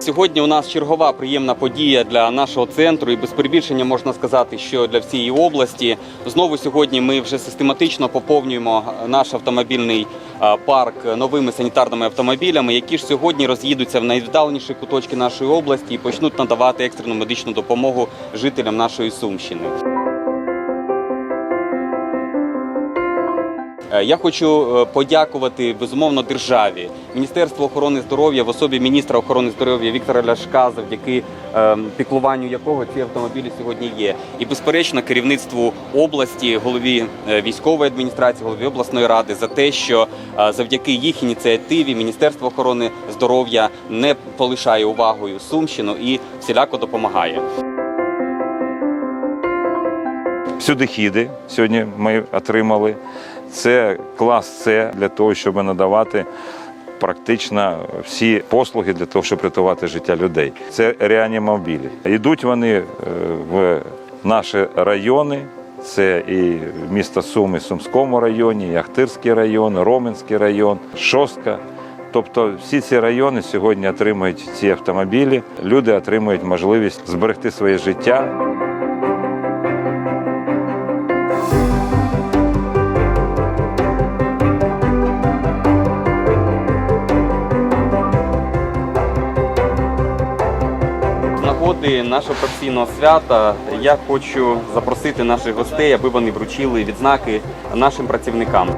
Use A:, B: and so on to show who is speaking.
A: Сьогодні у нас чергова приємна подія для нашого центру, і без перебільшення можна сказати, що для всієї області. Знову сьогодні ми вже систематично поповнюємо наш автомобільний парк новими санітарними автомобілями, які ж сьогодні роз'їдуться в найвіддаленіші куточки нашої області і почнуть надавати екстрену медичну допомогу жителям нашої Сумщини. Я хочу е, подякувати безумовно державі, Міністерству охорони здоров'я в особі міністра охорони здоров'я Віктора Ляшка, завдяки е, піклуванню якого ці автомобілі сьогодні є. І безперечно керівництву області, голові е, військової адміністрації, голові обласної ради за те, що е, завдяки їх ініціативі Міністерство охорони здоров'я не полишає увагою Сумщину і всіляко допомагає.
B: Сюдихіди сьогодні ми отримали. Це клас С для того, щоб надавати практично всі послуги для того, щоб рятувати життя людей. Це реанімобілі. Йдуть вони е, в наші райони. Це і місто Суми, Сумському районі, і Ахтирський район, Роменський район, Шостка. Тобто всі ці райони сьогодні отримують ці автомобілі. Люди отримують можливість зберегти своє життя.
A: Нагоди нашого професійного свята я хочу запросити наших гостей, аби вони вручили відзнаки нашим працівникам.